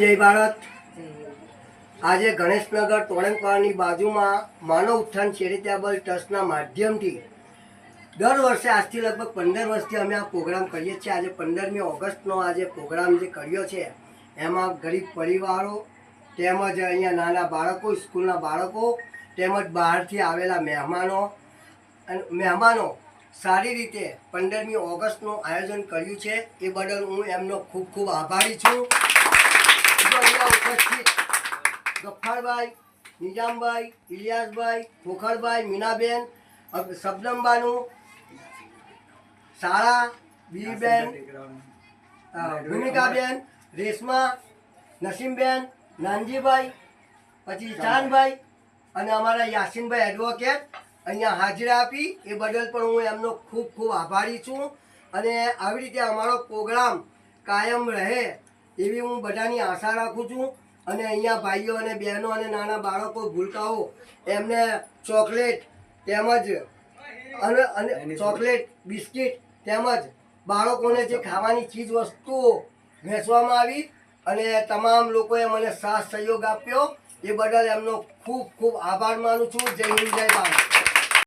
જય ભારત. આજે ગણેશનગર તોણંગપાળની બાજુમાં માનવ ઉત્થાન ચેરિટેબલ ટ્રસ્ટના માધ્યમથી દર વર્ષે આજથી લગભગ પંદર વર્ષથી અમે આ પ્રોગ્રામ કરીએ છીએ. આજે પંદરમી ઓગસ્ટનો આજે પ્રોગ્રામ જે કર્યો છે, એમાં ગરીબ પરિવારો તેમજ અહીંયા નાના બાળકો, સ્કૂલના બાળકો તેમજ બહારથી આવેલા મહેમાનો મહેમાનો સારી રીતે પંદરમી ઓગસ્ટનું આયોજન કર્યું છે. એ બદલ હું એમનો ખૂબ ખૂબ આભારી છું. ઉપસ્થિત ગફ્ફારભાઈ નિજામભાઈ ઇલિયાસભાઈ ખોખરભાઈ મીનાબેન શબનમબાનું બીબેન અ, ભૂમિકાબેન રેશમા નસીમબેન નાનજીભાઈ પછી ચાંદભાઈ અને અમારા યાસીનભાઈ એડવોકેટ અહીંયા હાજરી આપી. એ બદલ પણ હું એમનો ખૂબ ખૂબ આભારી છું. અને આવી રીતે અમારો પ્રોગ્રામ કાયમ રહે એવી હું બધાની આશા રાખું છું અને અહીંયા ભાઈઓ અને બહેનો અને નાના બાળકો ભૂલકાઓ એમને ચોકલેટ તેમજ અને અને ચોકલેટ બિસ્કિટ તેમજ બાળકોને જે ખાવાની ચીજ વસ્તુઓ વેચવામાં આવી અને તમામ લોકોએ મને સાથ સહયોગ આપ્યો એ બદલ એમનો ખૂબ ખૂબ આભાર માનું છું. જય હિન્દ જય ભારત.